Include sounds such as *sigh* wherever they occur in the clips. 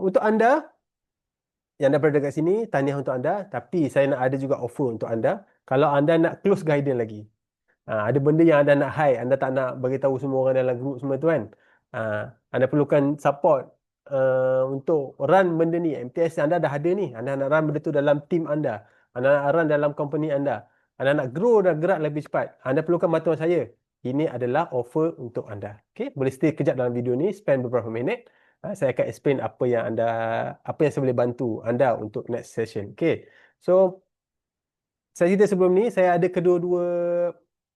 untuk anda yang anda berada kat sini, tahniah untuk anda. Tapi saya nak ada juga offer untuk anda. Kalau anda nak close guidance lagi. Ha, ada benda yang anda nak hide, anda tak nak beritahu semua orang dalam group semua tu kan. Ha, anda perlukan support uh, untuk run benda ni. MTS anda dah ada ni. Anda nak run benda tu dalam team anda. Anda nak run dalam company anda. Anda nak grow dan gerak lebih cepat. Anda perlukan bantuan saya. Ini adalah offer untuk anda. Okay? Boleh stay kejap dalam video ni, spend beberapa minit. Ha, saya akan explain apa yang anda apa yang saya boleh bantu anda untuk next session. Okay. So saya cerita sebelum ni saya ada kedua-dua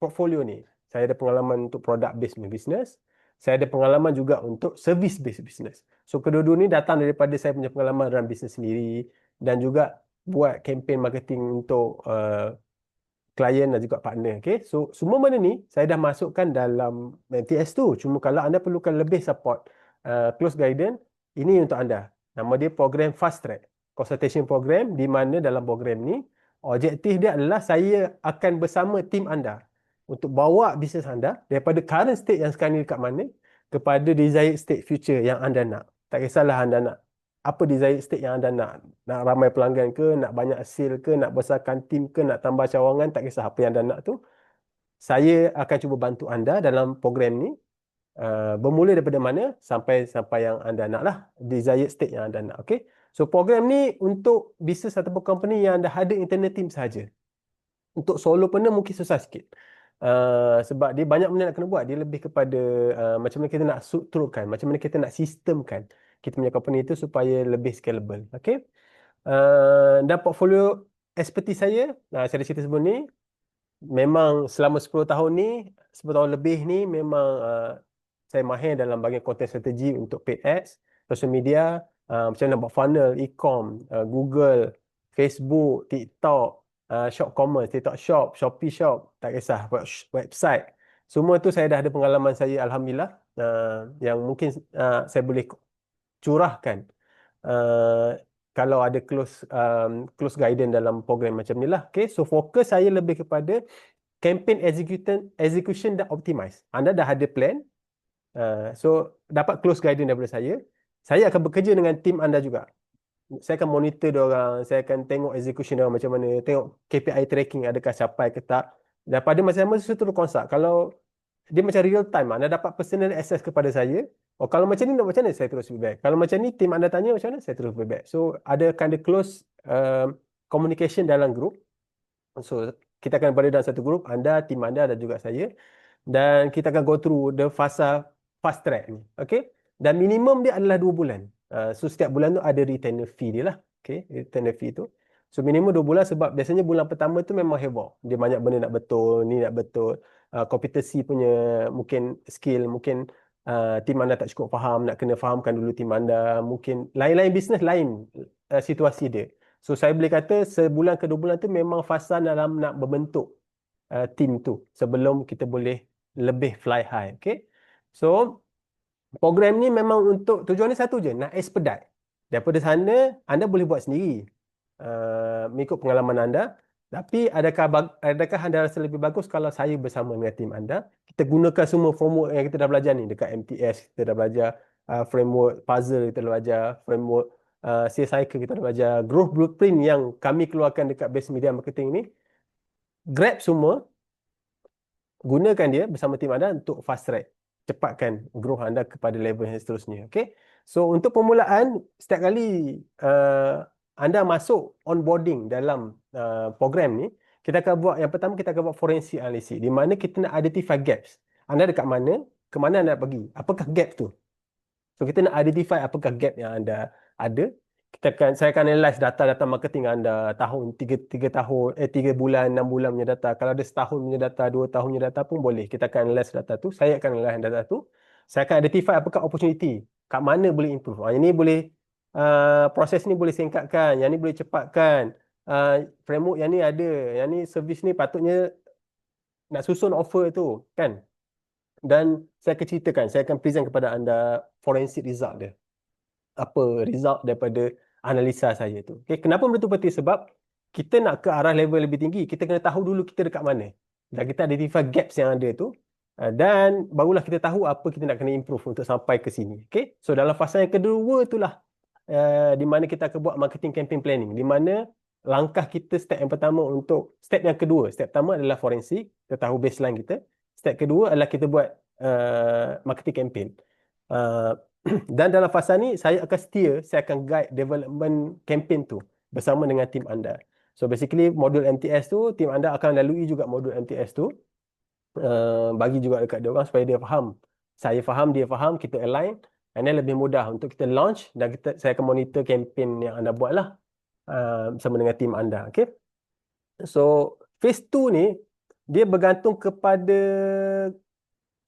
portfolio ni. Saya ada pengalaman untuk product based business. Saya ada pengalaman juga untuk service based business. So kedua-dua ni datang daripada saya punya pengalaman dalam bisnes sendiri dan juga buat campaign marketing untuk uh, dan juga partner. Okay. So semua benda ni saya dah masukkan dalam MTS tu. Cuma kalau anda perlukan lebih support uh, close guidance ini untuk anda. Nama dia program fast track. Consultation program di mana dalam program ni objektif dia adalah saya akan bersama tim anda untuk bawa bisnes anda daripada current state yang sekarang ni dekat mana kepada desired state future yang anda nak. Tak kisahlah anda nak apa desired state yang anda nak. Nak ramai pelanggan ke nak banyak hasil ke nak besarkan tim ke nak tambah cawangan tak kisah apa yang anda nak tu. Saya akan cuba bantu anda dalam program ni Uh, bermula daripada mana? Sampai sampai yang anda nak lah. Desired state yang anda nak okay? So program ni untuk bisnes ataupun company yang anda ada internal team sahaja. Untuk solo pun mungkin susah sikit. Uh, sebab dia banyak benda nak kena buat. Dia lebih kepada uh, macam mana kita nak turutkan macam mana kita nak sistemkan kita punya company itu supaya lebih scalable okay? Uh, dan portfolio expertise saya uh, saya ada cerita sebelum ni memang selama 10 tahun ni 10 tahun lebih ni memang uh, saya mahir dalam bahagian content strategi untuk paid ads, social media, uh, macam mana buat funnel, e-com, uh, Google, Facebook, TikTok, uh, shop commerce, TikTok shop, Shopee shop, tak kisah, website. Semua tu saya dah ada pengalaman saya Alhamdulillah uh, yang mungkin uh, saya boleh curahkan uh, kalau ada close um, close guidance dalam program macam ni lah. Okay, so fokus saya lebih kepada campaign execution, execution dan optimize. Anda dah ada plan, Uh, so dapat close guidance daripada saya. Saya akan bekerja dengan tim anda juga. Saya akan monitor dia orang, saya akan tengok execution dia macam mana, tengok KPI tracking adakah capai ke tak. Dan pada masa yang sama terus konsult. Kalau dia macam real time, anda dapat personal access kepada saya. Oh kalau macam ni nak macam mana saya terus feedback. Kalau macam ni tim anda tanya macam mana saya terus feedback. So ada kind of close uh, communication dalam group. So kita akan berada dalam satu group, anda, tim anda dan juga saya. Dan kita akan go through the fasa fast track ni. Okay. Dan minimum dia adalah dua bulan. Uh, so setiap bulan tu ada retainer fee dia lah. Okay. Retainer fee tu. So minimum dua bulan sebab biasanya bulan pertama tu memang heboh. Dia banyak benda nak betul, ni nak betul. Uh, kompetensi punya mungkin skill, mungkin uh, tim anda tak cukup faham, nak kena fahamkan dulu tim anda. Mungkin lain-lain bisnes lain uh, situasi dia. So saya boleh kata sebulan ke dua bulan tu memang fasa dalam nak berbentuk uh, tim tu sebelum kita boleh lebih fly high. Okay. So, program ni memang untuk tujuan ni satu je, nak expedite. Daripada sana, anda boleh buat sendiri. Uh, mengikut pengalaman anda. Tapi adakah adakah anda rasa lebih bagus kalau saya bersama dengan tim anda? Kita gunakan semua framework yang kita dah belajar ni. Dekat MTS, kita dah belajar uh, framework puzzle, kita dah belajar framework uh, sales cycle, kita dah belajar growth blueprint yang kami keluarkan dekat base media marketing ni. Grab semua, gunakan dia bersama tim anda untuk fast track cepatkan growth anda kepada level yang seterusnya. Okay. So untuk permulaan, setiap kali uh, anda masuk onboarding dalam uh, program ni, kita akan buat, yang pertama kita akan buat forensic analysis. Di mana kita nak identify gaps. Anda dekat mana, ke mana anda nak pergi. Apakah gap tu? So kita nak identify apakah gap yang anda ada kita akan saya akan analyze data-data marketing anda tahun 3 3 tahun eh 3 bulan 6 bulan punya data. Kalau ada setahun punya data 2 tahun punya data pun boleh. Kita akan analyze data tu. Saya akan analyze data tu. Saya akan identify apakah opportunity kat mana boleh improve. Ah ini boleh uh, proses ni boleh singkatkan yang ni boleh cepatkan. Uh, framework yang ni ada yang ni service ni patutnya nak susun offer tu kan? Dan saya akan ceritakan saya akan present kepada anda forensic result dia apa result daripada analisa saya tu. Okay, kenapa benda tu penting? Sebab kita nak ke arah level lebih tinggi, kita kena tahu dulu kita dekat mana. Dan kita identify gaps yang ada tu. Uh, dan barulah kita tahu apa kita nak kena improve untuk sampai ke sini. Okay? So dalam fasa yang kedua itulah uh, di mana kita akan buat marketing campaign planning. Di mana langkah kita step yang pertama untuk step yang kedua. Step pertama adalah forensik. Kita tahu baseline kita. Step kedua adalah kita buat uh, marketing campaign. Uh, *clears throat* dan dalam fasa ni saya akan steer, saya akan guide development campaign tu bersama dengan tim anda. So basically modul MTS tu tim anda akan lalui juga modul MTS tu uh, bagi juga dekat dia orang supaya dia faham. Saya faham, dia faham, kita align and then lebih mudah untuk kita launch dan kita saya akan monitor campaign yang anda buat lah uh, bersama dengan tim anda. Okay. So phase 2 ni dia bergantung kepada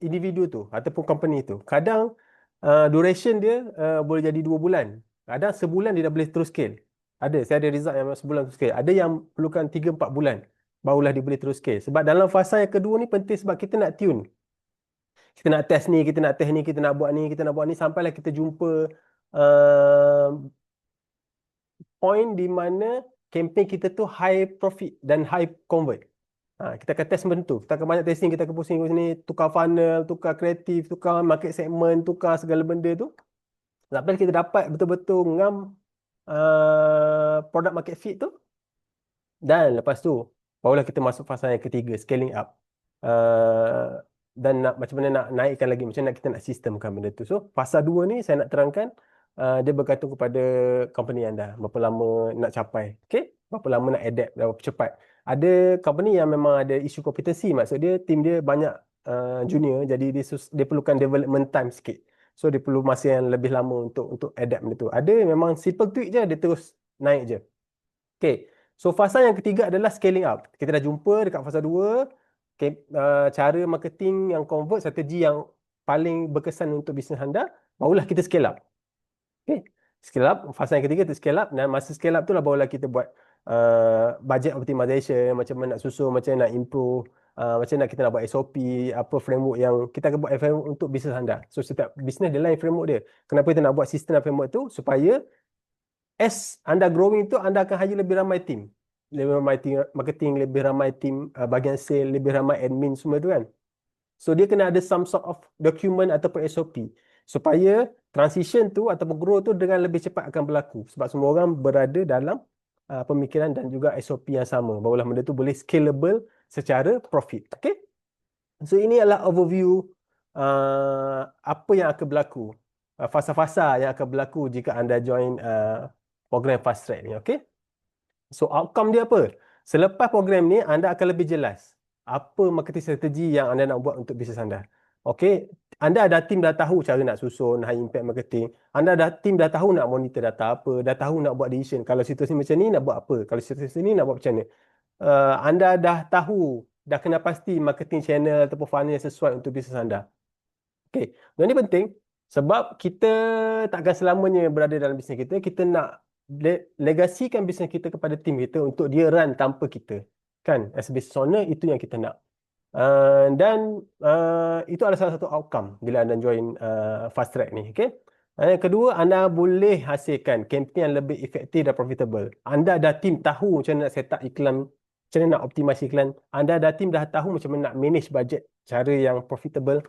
individu tu ataupun company tu. Kadang uh, duration dia uh, boleh jadi dua bulan. Kadang sebulan dia dah boleh terus scale. Ada, saya ada result yang sebulan terus scale. Ada yang perlukan 3-4 bulan barulah dia boleh terus scale. Sebab dalam fasa yang kedua ni penting sebab kita nak tune. Kita nak test ni, kita nak test ni, kita nak buat ni, kita nak buat ni sampailah kita jumpa uh, point di mana campaign kita tu high profit dan high convert. Ha, kita akan test benda tu. Kita akan banyak testing, kita akan pusing ke sini, tukar funnel, tukar kreatif, tukar market segment, tukar segala benda tu. Sampai kita dapat betul-betul ngam uh, product market fit tu. Dan lepas tu, barulah kita masuk fasa yang ketiga, scaling up. Uh, dan nak, macam mana nak naikkan lagi, macam mana kita nak sistemkan benda tu. So, fasa dua ni saya nak terangkan, uh, dia bergantung kepada company anda. Berapa lama nak capai. Okay? Berapa lama nak adapt, berapa cepat ada company yang memang ada isu kompetensi. Maksud dia tim dia banyak uh, junior. Jadi dia dia perlukan development time sikit. So dia perlu masa yang lebih lama untuk untuk adapt benda tu. Ada memang simple tweak je dia terus naik je. Okay. So fasa yang ketiga adalah scaling up. Kita dah jumpa dekat fasa dua okay, uh, cara marketing yang convert strategi yang paling berkesan untuk bisnes anda barulah kita scale up. Okay. Scale up fasa yang ketiga kita scale up dan masa scale up tu lah barulah kita buat uh, budget optimization, macam mana nak susun, macam mana nak improve, uh, macam mana kita nak buat SOP, apa framework yang kita akan buat framework untuk bisnes anda. So setiap bisnes dia lain framework dia. Kenapa kita nak buat sistem dan framework tu? Supaya as anda growing tu, anda akan hire lebih ramai team. Lebih ramai team marketing, lebih ramai team uh, bahagian sale, lebih ramai admin semua tu kan. So dia kena ada some sort of document ataupun SOP supaya transition tu ataupun grow tu dengan lebih cepat akan berlaku sebab semua orang berada dalam uh, pemikiran dan juga SOP yang sama. Barulah benda tu boleh scalable secara profit. Okay? So ini adalah overview uh, apa yang akan berlaku. Uh, fasa-fasa yang akan berlaku jika anda join uh, program Fast Track ni. Okay? So outcome dia apa? Selepas program ni anda akan lebih jelas apa marketing strategi yang anda nak buat untuk bisnes anda. Okay, anda ada tim dah tahu cara nak susun high impact marketing. Anda dah tim dah tahu nak monitor data apa, dah tahu nak buat decision. Kalau situasi macam ni nak buat apa? Kalau situasi ni nak buat macam ni? Uh, anda dah tahu, dah kena pasti marketing channel ataupun funnel yang sesuai untuk bisnes anda. Okay, ini penting sebab kita takkan selamanya berada dalam bisnes kita. Kita nak legasikan bisnes kita kepada tim kita untuk dia run tanpa kita. Kan, as business owner itu yang kita nak. Uh, dan uh, itu adalah salah satu outcome bila anda join uh, fast track ni. Okay? Uh, yang kedua, anda boleh hasilkan campaign yang lebih efektif dan profitable. Anda dah tim tahu macam mana nak set up iklan, macam mana nak optimise iklan. Anda dah tim dah tahu macam mana nak manage budget cara yang profitable.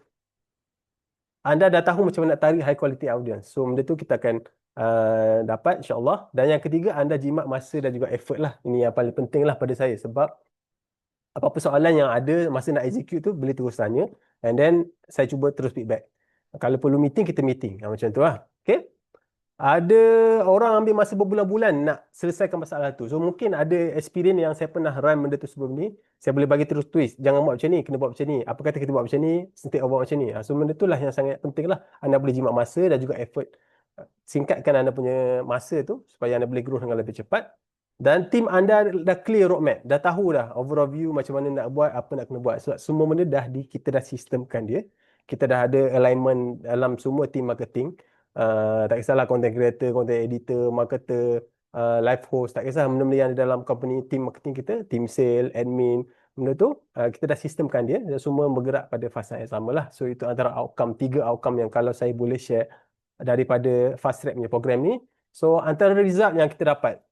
Anda dah tahu macam mana nak tarik high quality audience. So, benda tu kita akan uh, dapat insyaAllah. Dan yang ketiga, anda jimat masa dan juga effort lah. Ini yang paling penting lah pada saya. Sebab apa-apa soalan yang ada masa nak execute tu boleh terus tanya and then saya cuba terus feedback. Kalau perlu meeting kita meeting. Ha, macam tu lah. Okay. Ada orang ambil masa berbulan-bulan nak selesaikan masalah tu. So mungkin ada experience yang saya pernah run benda tu sebelum ni. Saya boleh bagi terus twist. Jangan buat macam ni, kena buat macam ni. Apa kata kita buat macam ni, of buat macam ni. Ha, so benda tu lah yang sangat penting lah. Anda boleh jimat masa dan juga effort. Singkatkan anda punya masa tu supaya anda boleh grow dengan lebih cepat. Dan tim anda dah clear roadmap, dah tahu dah overall view macam mana nak buat, apa nak kena buat. Sebab semua benda dah di, kita dah sistemkan dia. Kita dah ada alignment dalam semua tim marketing. Uh, tak kisahlah content creator, content editor, marketer, uh, live host, tak kisah benda-benda yang ada dalam company tim marketing kita, tim sale, admin, benda tu uh, kita dah sistemkan dia dan semua bergerak pada fasa yang sama lah. So itu antara outcome, tiga outcome yang kalau saya boleh share daripada fast track punya program ni. So antara result yang kita dapat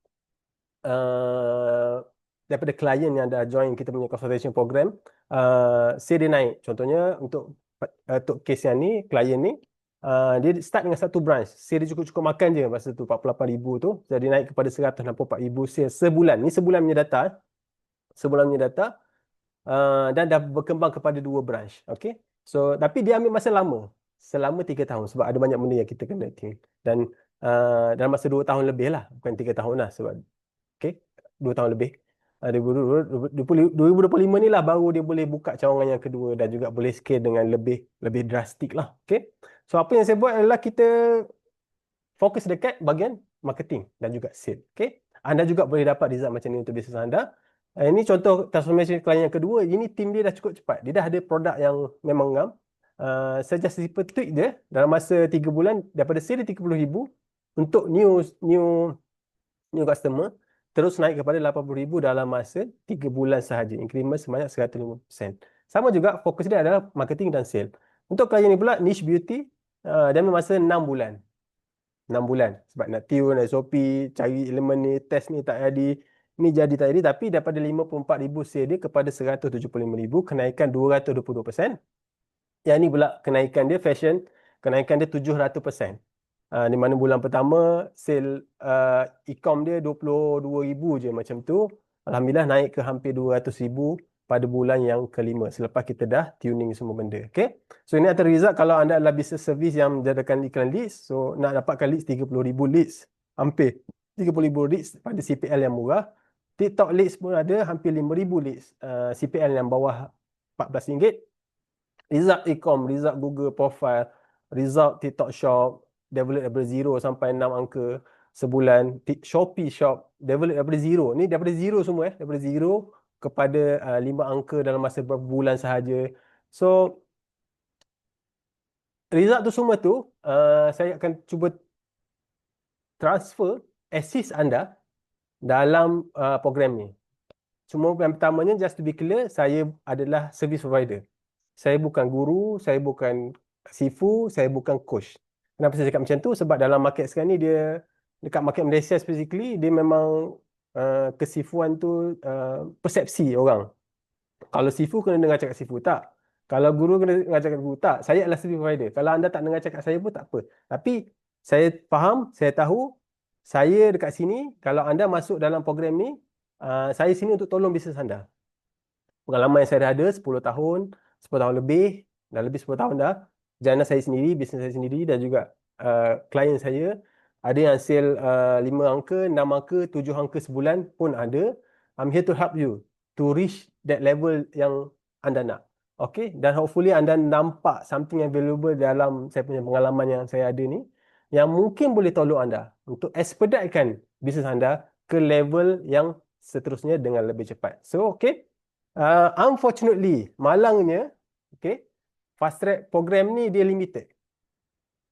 uh, daripada klien yang dah join kita punya consultation program, uh, say dia naik. Contohnya untuk uh, untuk case yang ni, klien ni, uh, dia start dengan satu branch. Sale dia cukup-cukup makan je masa tu 48,000 tu. Jadi naik kepada 164,000 sale sebulan. Ni sebulan punya data. Eh. Sebulan punya data. Uh, dan dah berkembang kepada dua branch. Okay. So, tapi dia ambil masa lama. Selama tiga tahun. Sebab ada banyak benda yang kita kena think. Dan uh, dalam masa dua tahun lebih lah. Bukan tiga tahun lah. Sebab, okay. Dua tahun lebih. 2025 ni lah baru dia boleh buka cawangan yang kedua dan juga boleh scale dengan lebih lebih drastik lah. Okay. So apa yang saya buat adalah kita fokus dekat bahagian marketing dan juga sale. Okay. Anda juga boleh dapat result macam ni untuk bisnes anda. Uh, ini contoh transformation klien yang kedua. Ini tim dia dah cukup cepat. Dia dah ada produk yang memang ngam. Uh, saya just simple tweak dia dalam masa 3 bulan daripada sale 30,000 untuk new new new customer terus naik kepada 80,000 dalam masa 3 bulan sahaja. Increment sebanyak 150%. Sama juga fokus dia adalah marketing dan sale. Untuk klien ni pula niche beauty uh, dia ambil masa 6 bulan. 6 bulan sebab nak tune SOP, cari elemen ni, test ni tak jadi. Ni jadi tak jadi tapi daripada 54,000 sale dia kepada 175,000 kenaikan 222%. Yang ni pula kenaikan dia fashion kenaikan dia 700%. Uh, di mana bulan pertama sale uh, e-com dia 22,000 je macam tu. Alhamdulillah naik ke hampir 200,000 pada bulan yang kelima selepas kita dah tuning semua benda. Okay. So ini antara result kalau anda adalah business service yang menjadikan iklan leads. So nak dapatkan leads 30,000 leads. Hampir 30,000 leads pada CPL yang murah. TikTok leads pun ada hampir 5,000 leads. Uh, CPL yang bawah RM14. Result e-com, result Google profile, result TikTok shop, develop daripada zero sampai enam angka sebulan. Shopee shop develop daripada zero. Ni daripada zero semua eh. Daripada zero kepada uh, lima angka dalam masa beberapa bulan sahaja. So, result tu semua tu, uh, saya akan cuba transfer assist anda dalam uh, program ni. Cuma yang pertamanya, just to be clear, saya adalah service provider. Saya bukan guru, saya bukan sifu, saya bukan coach. Kenapa saya cakap macam tu? Sebab dalam market sekarang ni dia dekat market Malaysia specifically dia memang uh, kesifuan tu uh, persepsi orang. Kalau sifu kena dengar cakap sifu tak. Kalau guru kena dengar cakap guru tak. Saya adalah service provider. Kalau anda tak dengar cakap saya pun tak apa. Tapi saya faham, saya tahu saya dekat sini kalau anda masuk dalam program ni uh, saya sini untuk tolong bisnes anda. Pengalaman yang saya dah ada 10 tahun, 10 tahun lebih, dah lebih 10 tahun dah jana saya sendiri, bisnes saya sendiri dan juga uh, klien saya ada yang sale uh, 5 angka, 6 angka, 7 angka sebulan pun ada. I'm here to help you to reach that level yang anda nak. Okay, dan hopefully anda nampak something yang valuable dalam saya punya pengalaman yang saya ada ni yang mungkin boleh tolong anda untuk expeditekan bisnes anda ke level yang seterusnya dengan lebih cepat. So, okay. Uh, unfortunately, malangnya, fast track program ni dia limited.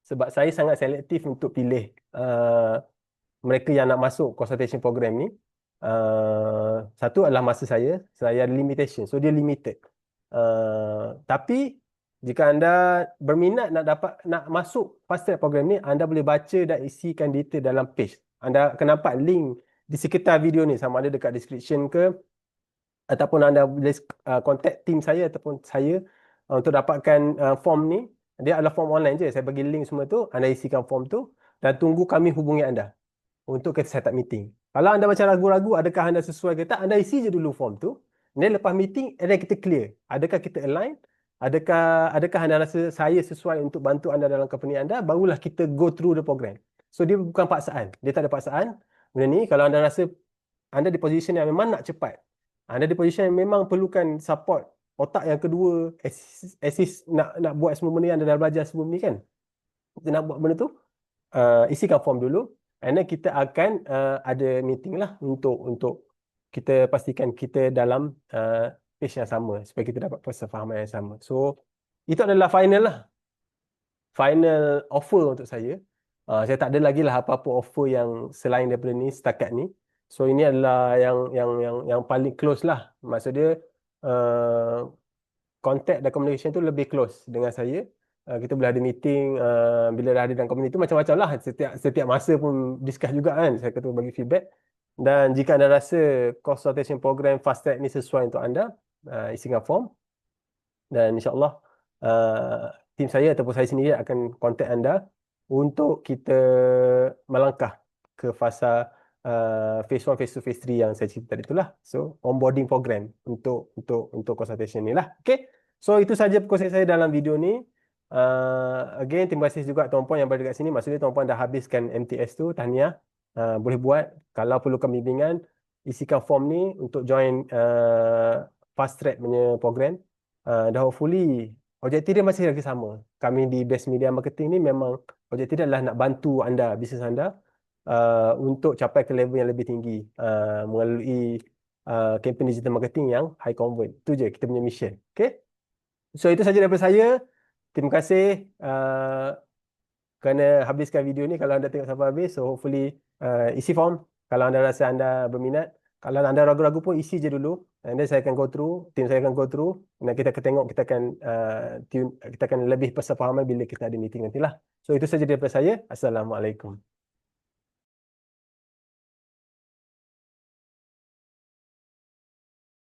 Sebab saya sangat selektif untuk pilih uh, mereka yang nak masuk consultation program ni. Uh, satu adalah masa saya, saya ada limitation. So dia limited. Uh, tapi jika anda berminat nak dapat nak masuk fast track program ni, anda boleh baca dan isikan detail dalam page. Anda akan nampak link di sekitar video ni sama ada dekat description ke ataupun anda boleh uh, contact team saya ataupun saya untuk dapatkan uh, form ni dia adalah form online je. Saya bagi link semua tu anda isikan form tu dan tunggu kami hubungi anda untuk kita set up meeting. Kalau anda macam ragu-ragu adakah anda sesuai ke tak anda isi je dulu form tu. Dan lepas meeting ada kita clear. Adakah kita align? Adakah adakah anda rasa saya sesuai untuk bantu anda dalam company anda? Barulah kita go through the program. So dia bukan paksaan. Dia tak ada paksaan. Benda ni kalau anda rasa anda di position yang memang nak cepat anda di position yang memang perlukan support otak yang kedua assist, assist nak nak buat semua benda yang anda dah belajar sebelum ni kan? Kita nak buat benda tu uh, isikan form dulu. And then kita akan uh, ada meeting lah untuk untuk kita pastikan kita dalam uh, page yang sama supaya kita dapat persefahaman yang sama. So itu adalah final lah. Final offer untuk saya. Uh, saya tak ada lagi lah apa-apa offer yang selain daripada ni setakat ni. So ini adalah yang yang yang yang paling close lah. Maksud dia uh, contact dan communication tu lebih close dengan saya. Uh, kita boleh ada meeting uh, bila dah ada dalam community macam-macam lah. Setiap, setiap masa pun discuss juga kan. Saya kata bagi feedback. Dan jika anda rasa consultation program fast track ni sesuai untuk anda, uh, isikan form. Dan insyaAllah uh, tim saya ataupun saya sendiri akan kontak anda untuk kita melangkah ke fasa uh, phase 1, phase 2, phase 3 yang saya cerita tadi itulah. So, onboarding program untuk untuk untuk consultation ni lah. Okay. So, itu saja perkongsian saya dalam video ni. Uh, again, terima kasih juga tuan-puan yang berada kat sini. Maksudnya tuan-puan dah habiskan MTS tu, tahniah. Uh, boleh buat. Kalau perlukan bimbingan, isikan form ni untuk join uh, fast track punya program. Uh, dah hopefully, objektif dia masih lagi sama. Kami di Best Media Marketing ni memang objektif dia adalah nak bantu anda, bisnes anda uh, untuk capai ke level yang lebih tinggi uh, melalui uh, campaign digital marketing yang high convert. Itu je kita punya mission. Okay? So itu saja daripada saya. Terima kasih uh, kerana habiskan video ni kalau anda tengok sampai habis. So hopefully uh, isi form kalau anda rasa anda berminat. Kalau anda ragu-ragu pun isi je dulu. And then saya akan go through, tim saya akan go through dan kita akan tengok kita akan uh, tune, kita akan lebih persefahaman bila kita ada meeting nantilah. So itu saja daripada saya. Assalamualaikum.